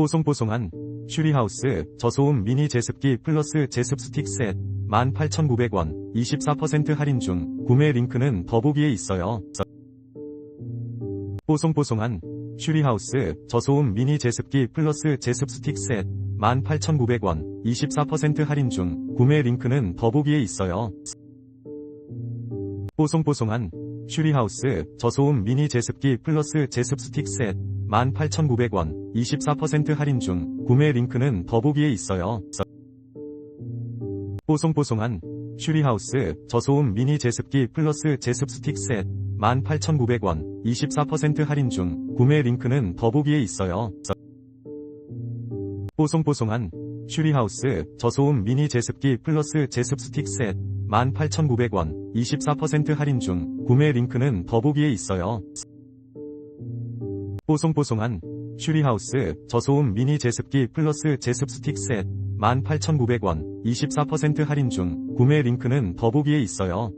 뽀송뽀송한 슈리하우스 저소음 미니 제습기 플러스 제습 스틱 셋 18,900원 24% 할인 중 구매 링크는 더보기에 있어요. 뽀송뽀송한 슈리하우스 저소음 미니 제습기 플러스 제습 스틱 셋 18,900원 24% 할인 중 구매 링크는 더보기에 있어요. 뽀송뽀송한 슈리하우스 저소음 미니 제습기 플러스 제습 스틱 셋 18,900원 24% 할인 중 구매 링크는 더보기에 있어요. 뽀송뽀송한 슈리하우스 저소음 미니 제습기 플러스 제습 스틱 셋 18,900원 24% 할인 중 구매 링크는 더보기에 있어요. 뽀송뽀송한 슈리하우스 저소음 미니 제습기 플러스 제습 스틱 셋 18,900원 24% 할인 중 구매 링크는 더보기에 있어요. 뽀송뽀송한 슈리하우스 저소음 미니 제습기 플러스 제습 스틱 셋 18,900원 24% 할인 중 구매 링크는 더보기에 있어요.